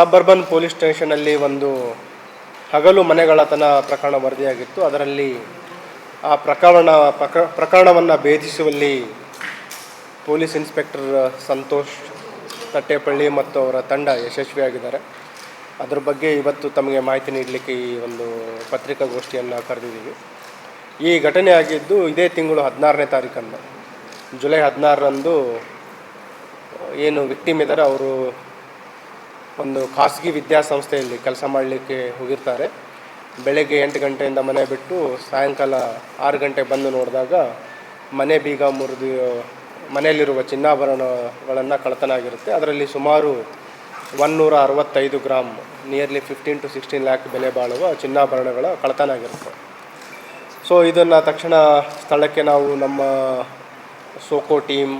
ಸಬ್ police ಸ್ಟೇಷನಲ್ಲಿ ಒಂದು ಹಗಲು ಮನೆಗಳತನ ಪ್ರಕರಣ ವರದಿಯಾಗಿತ್ತು. ಅದರಲ್ಲಿ ಆ ಪ್ರಕರಣ, ಪ್ರಕ, ಪ್ರಕರಣವನ್ನು ಭೇದಿಸುವಲ್ಲಿ ಪೊಲೀಸ್ ಇನ್ಸ್ಪೆಕ್ಟರ್ ಸಂತೋಷ್ ತಟ್ಟೆಪಳ್ಳಿ ಮತ್ತು ಅವರ ತಂಡ ಯಶಸ್ವಿಯಾಗಿದ್ದಾರೆ. ಅದ್ರ ಬಗ್ಗೆ ಇವತ್ತು ತಮಗೆ ಮಾಹಿತಿ ನೀಡಲಿಕ್ಕೆ ಈ ಒಂದು ಪತ್ರಿಕಾಗೋಷ್ಠಿಯನ್ನು ಕರೆದಿದ್ದೀವಿ. ಈ ಘಟನೆ ಆಗಿದ್ದು ಇದೇ ತಿಂಗಳು ಹದಿನಾರನೇ ತಾರೀಕನ್ನು, ಜುಲೈ ಹದಿನಾರರಂದು ಏನು ವಿಕ್ಟಿಮ್ ಇದ್ದಾರೆ, ಅವರು ಒಂದು ಖಾಸಗಿ ವಿದ್ಯಾಸಂಸ್ಥೆಯಲ್ಲಿ ಕೆಲಸ ಮಾಡಲಿಕ್ಕೆ ಹೋಗಿರ್ತಾರೆ. ಬೆಳಗ್ಗೆ ಎಂಟು ಗಂಟೆಯಿಂದ ಮನೆ ಬಿಟ್ಟು ಸಾಯಂಕಾಲ ಆರು ಗಂಟೆ ಬಂದು ನೋಡಿದಾಗ ಮನೆ ಬೀಗ ಮುರಿದು, ಮನೆಯಲ್ಲಿರುವ ಚಿನ್ನಾಭರಣಗಳನ್ನು ಕಳ್ಳತನ ಆಗಿರುತ್ತೆ ಅದರಲ್ಲಿ ಸುಮಾರು ಒನ್ನೂರ ಅರವತ್ತೈದು gram nearly fifteen to sixteen lakh ಬೆಲೆ ಬಾಳುವ ಚಿನ್ನಾಭರಣಗಳ ಕಳತನ ಆಗಿರುತ್ತೆ ಸೊ, ಇದನ್ನು ತಕ್ಷಣ ಸ್ಥಳಕ್ಕೆ ನಾವು ನಮ್ಮ SOCO team,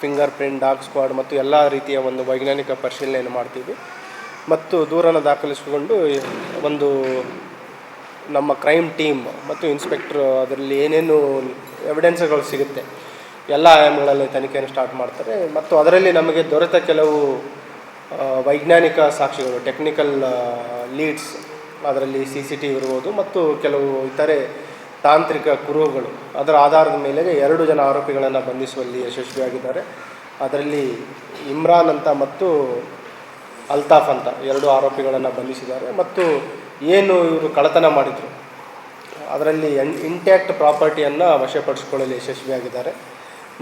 fingerprint, dog squad ಮತ್ತು ಎಲ್ಲ ರೀತಿಯ ಒಂದು ವೈಜ್ಞಾನಿಕ ಪರಿಶೀಲನೆಯನ್ನು ಮಾಡ್ತೀವಿ. ಮತ್ತು ದೂರನ ದಾಖಲಿಸಿಕೊಂಡು ಒಂದು ನಮ್ಮ ಕ್ರೈಮ್ ಟೀಮ್ ಮತ್ತು ಇನ್ಸ್ಪೆಕ್ಟ್ರು ಅದರಲ್ಲಿ ಏನೇನು ಎವಿಡೆನ್ಸ್ಗಳು ಸಿಗುತ್ತೆ, ಎಲ್ಲ ಆಯಾಮಗಳಲ್ಲಿ ತನಿಖೆಯನ್ನು ಸ್ಟಾರ್ಟ್ ಮಾಡ್ತಾರೆ. ಮತ್ತು ಅದರಲ್ಲಿ ನಮಗೆ ದೊರೆತ ಕೆಲವು ವೈಜ್ಞಾನಿಕ ಸಾಕ್ಷಿಗಳು, ಟೆಕ್ನಿಕಲ್ ಲೀಡ್ಸ್ ಅದರಲ್ಲಿ ಸಿ ಸಿ ಟಿ ಇರ್ಬೋದು ಮತ್ತು ಕೆಲವು ಇತರೆ ತಾಂತ್ರಿಕ ಕುರುಹುಗಳು. ಅದರ ಆಧಾರದ ಮೇಲೆ ಎರಡು ಜನ ಆರೋಪಿಗಳನ್ನು ಬಂಧಿಸುವಲ್ಲಿ ಯಶಸ್ವಿಯಾಗಿದ್ದಾರೆ. ಅದರಲ್ಲಿ ಇಮ್ರಾನ್ ಅಂತ ಮತ್ತು ಅಲ್ತಾಫ್ ಅಂತ ಎರಡು ಆರೋಪಿಗಳನ್ನು ಬಂಧಿಸಿದ್ದಾರೆ ಮತ್ತು ಏನು ಇವರು ಕಳ್ಳತನ ಮಾಡಿದರು. ಅದರಲ್ಲಿ ಎನ್ ಇಂಟ್ಯಾಕ್ಟ್ ಪ್ರಾಪರ್ಟಿಯನ್ನು ವಶಪಡಿಸಿಕೊಳ್ಳಲು ಯಶಸ್ವಿಯಾಗಿದ್ದಾರೆ.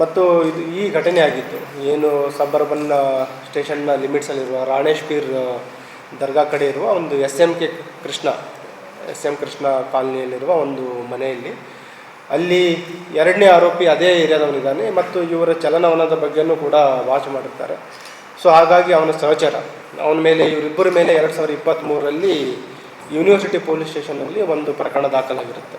ಮತ್ತು ಇದು ಈ ಘಟನೆ ಆಗಿತ್ತು. ಏನು ಸಬರ್ಬನ್ ಸ್ಟೇಷನ್ನ ಲಿಮಿಟ್ಸಲ್ಲಿರುವ ರಾಣೇಶ್ ಪೀರ್ ದರ್ಗಾ ಕಡೆ ಇರುವ ಒಂದು S M K Krishna, S M Krishna ಕಾಲನಿಯಲ್ಲಿರುವ ಒಂದು ಮನೆಯಲ್ಲಿ. ಅಲ್ಲಿ ಎರಡನೇ ಆರೋಪಿ ಅದೇ ಏರಿಯಾದವನಿದ್ದಾನೆ ಮತ್ತು ಇವರ ಚಲನವಲನದ ಬಗ್ಗೆನೂ ಕೂಡ ವಾಚ್ ಮಾಡಿರ್ತಾರೆ. ಸೊ ಹಾಗಾಗಿ ಅವನ ಸಹಚರ, ಅವನ ಮೇಲೆ ಇವರಿಬ್ಬರ ಮೇಲೆ ಎರಡು ಸಾವಿರದ ಇಪ್ಪತ್ತ್ಮೂರರಲ್ಲಿ ಯೂನಿವರ್ಸಿಟಿ ಪೊಲೀಸ್ ಸ್ಟೇಷನಲ್ಲಿ ಒಂದು ಪ್ರಕರಣ ದಾಖಲಾಗಿರುತ್ತೆ.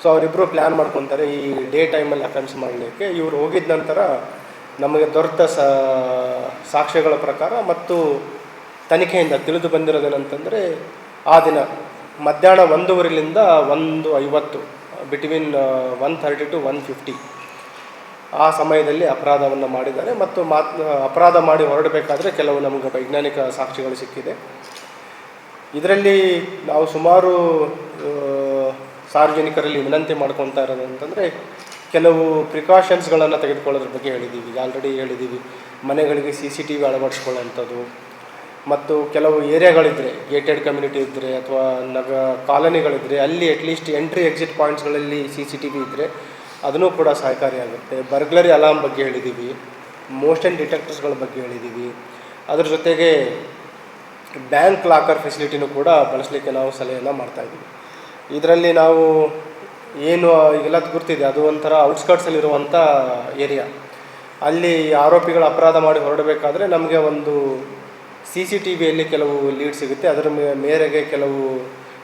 ಸೊ ಅವರಿಬ್ಬರು ಪ್ಲ್ಯಾನ್ ಮಾಡ್ಕೊತಾರೆ ಈ ಡೇ ಟೈಮಲ್ಲಿ ಅಫೆನ್ಸ್ ಮಾಡಲಿಕ್ಕೆ. ಇವರು ಹೋಗಿದ ನಂತರ ನಮಗೆ ದೊರೆತ ಸಾಕ್ಷ್ಯಗಳ ಪ್ರಕಾರ ಮತ್ತು ತನಿಖೆಯಿಂದ ತಿಳಿದು ಬಂದಿರೋದೇನಂತಂದರೆ, ಆ ದಿನ ಮಧ್ಯಾಹ್ನ ಒಂದೂವರೆಲಿಂದ ಒಂದು ಐವತ್ತು between one thirty to one fifty ಆ ಸಮಯದಲ್ಲಿ ಅಪರಾಧವನ್ನು ಮಾಡಿದ್ದಾರೆ ಮತ್ತು ಮಾತ್, ಅಪರಾಧ ಮಾಡಿ ಹೊರಡಬೇಕಾದ್ರೆ ಕೆಲವು ನಮಗೆ ವೈಜ್ಞಾನಿಕ ಸಾಕ್ಷಿಗಳು ಸಿಕ್ಕಿದೆ. ಇದರಲ್ಲಿ ನಾವು ಸುಮಾರು ಸಾರ್ವಜನಿಕರಲ್ಲಿ ವಿನಂತಿ ಮಾಡ್ಕೊತಾ ಇರೋದು ಅಂತಂದರೆ ಕೆಲವು ಪ್ರಿಕಾಷನ್ಸ್ಗಳನ್ನು ತೆಗೆದುಕೊಳ್ಳೋದ್ರ ಬಗ್ಗೆ ಹೇಳಿದ್ದೀವಿ ಈಗ ಆಲ್ರೆಡಿ ಹೇಳಿದ್ದೀವಿ ಮನೆಗಳಿಗೆ ಸಿ ಸಿ ಟಿ ವಿ ಅಳವಡಿಸ್ಕೊಳ್ಳೋಂಥದ್ದು ಮತ್ತು ಕೆಲವು ಏರಿಯಾಗಳಿದ್ದರೆ ಗೇಟೆಡ್ ಕಮ್ಯುನಿಟಿ ಇದ್ದರೆ ಅಥವಾ ನಗ ಕಾಲನಿಗಳಿದ್ದರೆ ಅಲ್ಲಿ ಅಟ್ಲೀಸ್ಟ್ ಎಂಟ್ರಿ ಎಕ್ಸಿಟ್ ಪಾಯಿಂಟ್ಸ್ಗಳಲ್ಲಿ ಸಿ ಸಿ ಟಿ ವಿ ಇದ್ದರೆ ಅದನ್ನು ಕೂಡ ಸಹಕಾರಿಯಾಗುತ್ತೆ ಬರ್ಗ್ಲರಿ ಅಲಾರ್ಮ್ ಬಗ್ಗೆ ಹೇಳಿದ್ದೀವಿ ಮೋಷನ್ ಡಿಟೆಕ್ಟರ್ಸ್ಗಳ ಬಗ್ಗೆ ಹೇಳಿದ್ದೀವಿ ಅದ್ರ ಜೊತೆಗೆ ಬ್ಯಾಂಕ್ ಲಾಕರ್ ಫೆಸಿಲಿಟಿನೂ ಕೂಡ ಬಳಸಲಿಕ್ಕೆ ನಾವು ಸಲಹೆಯನ್ನು ಮಾಡ್ತಾಯಿದ್ದೀವಿ ಇದರಲ್ಲಿ ನಾವು ಏನು ಈಗೆಲ್ಲ ಗುರ್ತಿದೆ. ಅದು ಒಂಥರ ಔಟ್ಸ್ಕರ್ಟ್ಸಲ್ಲಿರುವಂಥ ಏರಿಯಾ ಅಲ್ಲಿ ಆರೋಪಿಗಳು ಅಪರಾಧ ಮಾಡಿ ಹೊರಡಬೇಕಾದ್ರೆ ನಮಗೆ ಒಂದು ಸಿ ಸಿ ಟಿ ವಿಯಲ್ಲಿ ಕೆಲವು ಲೀಡ್ ಸಿಗುತ್ತೆ. ಅದರ ಮೇರೆಗೆ ಕೆಲವು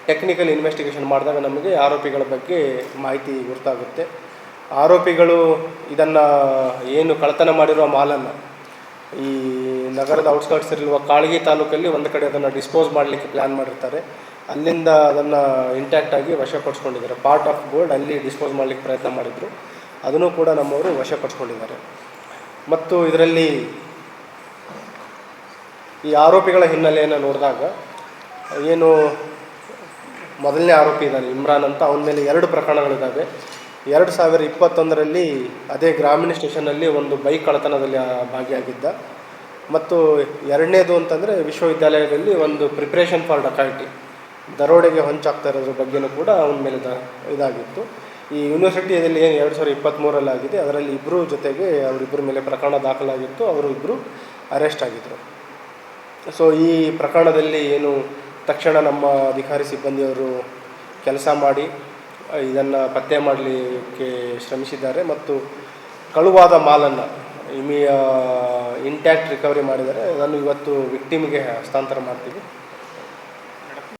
ಟೆಕ್ನಿಕಲ್ ಇನ್ವೆಸ್ಟಿಗೇಷನ್ ಮಾಡಿದಾಗ ನಮಗೆ ಆರೋಪಿಗಳ ಬಗ್ಗೆ ಮಾಹಿತಿ ಗೊತ್ತಾಗುತ್ತೆ ಆರೋಪಿಗಳು ಇದನ್ನು ಏನು ಕಳ್ಳತನ ಮಾಡಿರುವ ಮಾಲನ್ನು ಈ ನಗರದ ಔಟ್ಸ್ಕರ್ಟ್ಸ್ ಇರುವ ಕಾಳಗಿ ತಾಲೂಕಲ್ಲಿ ಒಂದು ಕಡೆ ಅದನ್ನು ಡಿಸ್ಪೋಸ್ ಮಾಡಲಿಕ್ಕೆ ಪ್ಲ್ಯಾನ್ ಮಾಡಿರ್ತಾರೆ. ಅಲ್ಲಿಂದ ಅದನ್ನು ಇಂಟ್ಯಾಕ್ಟಾಗಿ ವಶಪಡಿಸ್ಕೊಂಡಿದ್ದಾರೆ. ಪಾರ್ಟ್ ಆಫ್ ಗೋಲ್ಡ್ ಅಲ್ಲಿ ಡಿಸ್ಪೋಸ್ ಮಾಡಲಿಕ್ಕೆ ಪ್ರಯತ್ನ ಮಾಡಿದರು. ಅದನ್ನು ಕೂಡ ನಮ್ಮವರು ವಶಪಡಿಸ್ಕೊಂಡಿದ್ದಾರೆ. ಮತ್ತು ಇದರಲ್ಲಿ ಈ ಆರೋಪಿಗಳ ಹಿನ್ನೆಲೆಯನ್ನು ನೋಡಿದಾಗ ಏನು ಮೊದಲನೇ ಆರೋಪಿ ಇದ್ದಾನೆ ಇಮ್ರಾನ್ ಅಂತ. ಅವನ ಮೇಲೆ ಎರಡು ಪ್ರಕರಣಗಳಿದ್ದಾವೆ ಎರಡು ಸಾವಿರ ಇಪ್ಪತ್ತೊಂದರಲ್ಲಿ ಅದೇ ಗ್ರಾಮೀಣ ಸ್ಟೇಷನಲ್ಲಿ ಒಂದು ಬೈಕ್ ಕಳ್ಳತನದಲ್ಲಿ ಭಾಗಿಯಾಗಿದ್ದ. ಮತ್ತು ಎರಡನೇದು ಅಂತಂದರೆ ವಿಶ್ವವಿದ್ಯಾಲಯದಲ್ಲಿ ಒಂದು ಪ್ರಿಪ್ರೇಷನ್ ಫಾರ್ ಡಕಾಯಿಟಿ ದರೋಡೆಗೆ ಹೊಂಚಾಗ್ತಾ ಇರೋದ್ರ ಬಗ್ಗೆನೂ ಕೂಡ ಅವನ ಮೇಲೆ ದ ಇದಾಗಿತ್ತು. ಈ ಯೂನಿವರ್ಸಿಟಿಯಲ್ಲಿ ಏನು ಎರಡು ಸಾವಿರದ ಇಪ್ಪತ್ತ್ಮೂರಲ್ಲಿ ಆಗಿದೆ, ಅದರಲ್ಲಿ ಇಬ್ಬರು ಜೊತೆಗೆ ಅವರಿಬ್ಬರ ಮೇಲೆ ಪ್ರಕರಣ ದಾಖಲಾಗಿತ್ತು, ಅವರು ಇಬ್ಬರು ಅರೆಸ್ಟ್ ಆಗಿದ್ದರು ಸೊ ಈ ಪ್ರಕರಣದಲ್ಲಿ ಏನು ತಕ್ಷಣ ನಮ್ಮ ಅಧಿಕಾರಿ ಸಿಬ್ಬಂದಿಯವರು ಕೆಲಸ ಮಾಡಿ ಇದನ್ನು ಪತ್ತೆ ಮಾಡಲಿಕ್ಕೆ ಶ್ರಮಿಸಿದ್ದಾರೆ ಮತ್ತು ಕಳುವಾದ ಮಾಲನ್ನು, ಇಮಿಯ ಇಂಟ್ಯಾಕ್ಟ್ ರಿಕವರಿ ಮಾಡಿದರೆ ಅದನ್ನು ಇವತ್ತು ವಿಕ್ಟಿಮ್ಗೆ ಹಸ್ತಾಂತರ ಮಾಡ್ತೀವಿ.